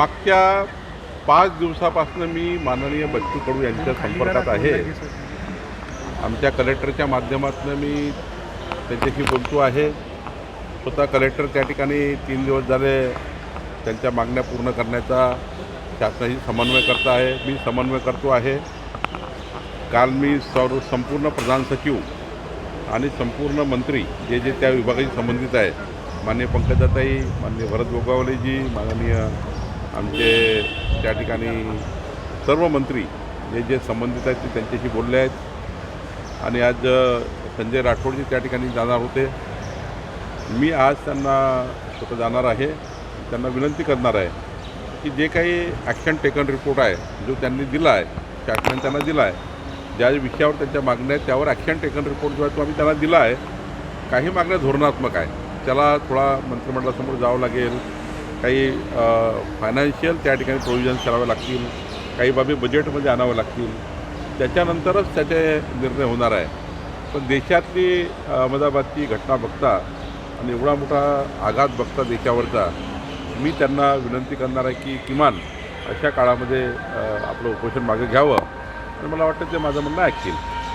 मागच्या पाच दिवसापासून मी माननीय बच्चू कडू यांच्या संपर्कात आहे. आमच्या कलेक्टरच्या माध्यमातून मी त्यांच्याशी बोलतो आहे. स्वतः कलेक्टर त्या ठिकाणी तीन दिवस झाले त्यांच्या मागण्या पूर्ण करण्याचा शासनाशी समन्वय करता आहे. मी समन्वय करतो आहे. काल मी सर्व संपूर्ण प्रधान सचिव आणि संपूर्ण मंत्री जे जे त्या विभागाशी संबंधित आहे माननीय पंकजाताई माननीय भरत गोगावलेजी माननीय आमचे त्या ठिकाणी सर्व मंत्री जे जे संबंधित आहेत ते त्यांच्याशी बोलले आहेत. आणि आज संजय राठोडजी त्या ठिकाणी जाणार होते. मी आज त्यांना स्वतः जाणार आहे. त्यांना विनंती करणार आहे की जे काही ॲक्शन टेकन रिपोर्ट आहे जो त्यांनी दिला आहे शासनाने त्यांना दिला आहे ज्या विषयावर त्यांच्या मागण्या आहेत त्यावर ॲक्शन टेकन रिपोर्ट जो आहे तो आम्ही त्यांना दिला आहे. काही मागण्या धोरणात्मक आहे त्याला थोडा मंत्रिमंडळासमोर जावं लागेल. काही फायनान्शियल त्या ठिकाणी प्रोव्हिजन्स करावे लागतील काही बाबी बजेटमध्ये आणावं लागतील. त्याच्यानंतरच त्याचे निर्णय होणार आहे. पण देशातली अहमदाबादची घटना बघता आणि एवढा मोठा आघात बघता देशावरचा मी त्यांना विनंती करणार आहे की किमान अशा काळामध्ये आपलं उपोषण मागे घ्यावं. आणि मला वाटतं ते माझं म्हणणं ऐकतील.